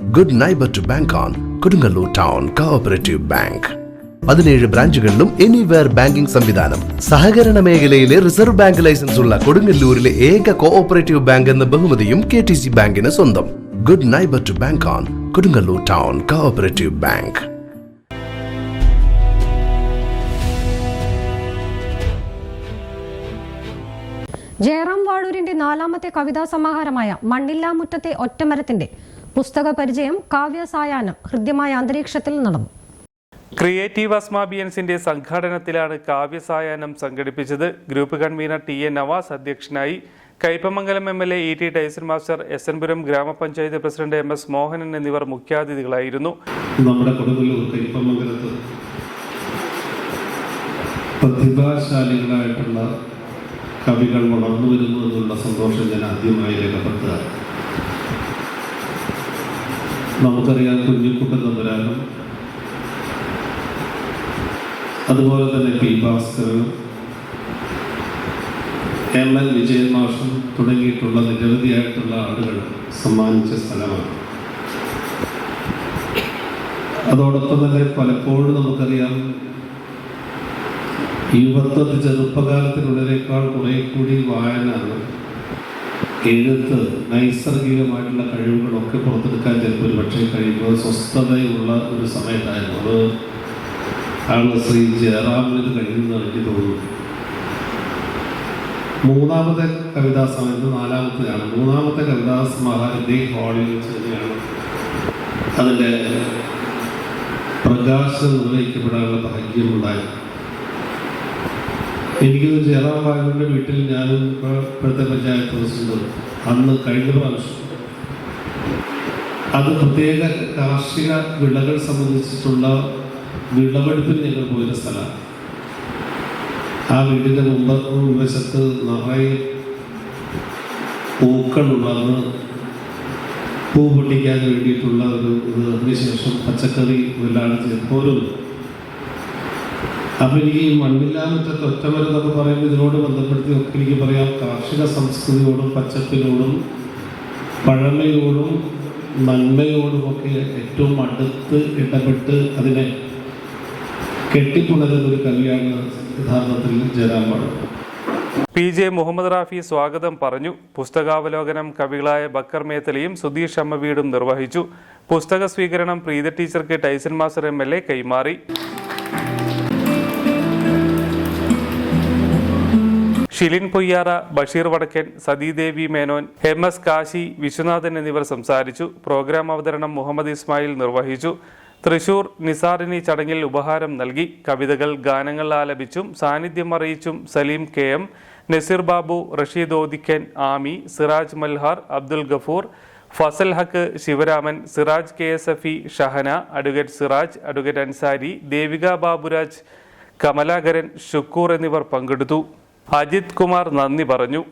Good neighbour to bank on Kodungallur town cooperative bank പതിനേഴ് ബ്രാഞ്ചുകളിലും anywhere banking സംവിധാനം. സഹകരണ മേഖലയിലെ റിസർവ് ബാങ്ക് ലൈസൻസ് ഉള്ള കൊടുങ്ങല്ലൂരിലെ ഏക കോഓപ്പറേറ്റീവ് ബാങ്ക് എന്ന ബഹുമതിയും കെ ടി സി ബാങ്കിന് സ്വന്തം. Good neighbour to bank on Kodungallur town cooperative bank നാലാമത്തെ കവിതാ സമാഹാരമായ ഒറ്റമരത്തിന്റെ പുസ്തക പരിചയം കാവ്യസായാഹ്നം ഹൃദ്യമായ അന്തരീക്ഷത്തിൽ നടന്നു. ക്രിയേറ്റീവ് അസ്മാബിയൻസിന്റെ സംഘാടനത്തിലാണ് കാവ്യസായാഹ്നം സംഘടിപ്പിച്ചത്. Group convener T A Navas അധ്യക്ഷനായി Kaipamangalam M L A E T Tyson master S N Puram ഗ്രാമപഞ്ചായത്ത് പ്രസിഡന്റ് എം എസ് മോഹനൻ എന്നിവർ മുഖ്യാതിഥികളായിരുന്നു. നമ്മുടെ കൊടുങ്ങല്ലൂർ പ്രതിഭാശാലികളായിട്ടുള്ള കവികൾ വളർന്നു വരുന്നു എന്നുള്ള സന്തോഷം ഞാൻ ആദ്യമായി രേഖപ്പെടുത്തുക നമുക്കറിയാം കുഞ്ഞിക്കുട്ടൻ തമ്പുരാനും. അതുപോലെ തന്നെ പി ഭാസ്കരനും. എം എൽ വിജയൻ മാഷും തുടങ്ങിയിട്ടുള്ള നിരവധിയായിട്ടുള്ള ആളുകൾ സമ്മാനിച്ച സ്ഥലമാണ്. അതോടൊപ്പം തന്നെ പലപ്പോഴും നമുക്കറിയാം യുവത്വത്തിൽ ചെറുപ്പകാലത്തിനുള്ളതിനേക്കാൾ കുറെ കൂടി വായന എഴുത്ത് നൈസർഗികമായിട്ടുള്ള കഴിവുകളൊക്കെ പുറത്തെടുക്കാൻ ചിലപ്പോൾ കഴിയുമ്പോൾ സ്വസ്ഥതയുള്ള ഒരു സമയത്തായിരുന്നു. അത് ആണ് ശ്രീ ജയറാമിന് കഴിയുന്നതാണ് എനിക്ക് തോന്നുന്നു. മൂന്നാമത്തെ കവിതാ സമയത്ത് നാലാമത്തെയാണ്. മൂന്നാമത്തെ കവിതാ സമാഹാരം ഇതേ ഹാളിൽ വെച്ച് തന്നെയാണ് അതിന്റെ പ്രകാശം നിർണയിക്കപ്പെടാനുള്ള ഭാഗ്യമുണ്ടായി. എനിക്ക് ജയറാം ബാബുവിന്റെ വീട്ടിൽ ഞാനും ഇപ്പോഴത്തെ പഞ്ചായത്ത് പ്രസിഡന്റ് അന്ന് കഴിഞ്ഞ പ്രാവശ്യം അത് പ്രത്യേക കാർഷിക വിളകൾ സംബന്ധിച്ചിട്ടുള്ള വിളവെടുപ്പിന് ഞങ്ങൾ പോയിരുന്ന സ്ഥലമാണ്. ആ വീടിന്റെ മുമ്പ് വശത്ത് നിറയെ പൂക്കളുള്ളന്ന് പൂ പൊട്ടിക്കാൻ വേണ്ടിയിട്ടുള്ള ഒരു ഇത്. അതിനുശേഷം പച്ചക്കറി എല്ലാം പോലും. അപ്പം എനിക്ക് ഈ മണ്ണില്ലാമറ്റത്ത് ഒറ്റമരം എന്നൊക്കെ പറയുമ്പോൾ ഇതിനോട് ബന്ധപ്പെടുത്തി ഒക്കെ എനിക്ക് പറയാം. കാർഷിക സംസ്കൃതിയോടും പച്ചപ്പിനോടും പഴമയോടും നന്മയോടുമൊക്കെ ഏറ്റവും അടുത്ത് ഇടപെട്ട് അതിനെ കെട്ടിപ്പുണരുന്ന ഒരു കവിയാണ് യഥാർത്ഥത്തിൽ ജയറാം പാടും പി ജെ മുഹമ്മദ് റാഫി സ്വാഗതം പറഞ്ഞു. പുസ്തകാവലോകനം കവികളായ ബക്കർ മേത്തലയും സുധീഷ് അമ്മവീടും നിർവഹിച്ചു. പുസ്തക സ്വീകരണം പ്രീത ടീച്ചർക്ക് Tyson master M L A കൈമാറി. ഷിലിൻ പൊയ്യാറ ബഷീർ വടക്കൻ സതീദേവി മേനോൻ എം എസ് കാശി വിശ്വനാഥൻ എന്നിവർ സംസാരിച്ചു. പ്രോഗ്രാം അവതരണം മുഹമ്മദ് ഇസ്മായിൽ നിർവഹിച്ചു. തൃശൂർ നിസാറിനി ചടങ്ങിൽ ഉപഹാരം നൽകി. കവിതകൾ ഗാനങ്ങൾ ആലപിച്ചും സാന്നിധ്യം അറിയിച്ചും Saleem K M Nazeer Babu Rasheed Odikkan Ami Siraj Malhar Abdul Gafoor Fazal Haq Sivaraman Siraj K S F E Shahana advocate Siraj advocate Ansari Devika Baburaj Kamalakaran Shukkoor എന്നിവർ പങ്കെടുത്തു. അജിത് കുമാർ നന്ദി പറഞ്ഞു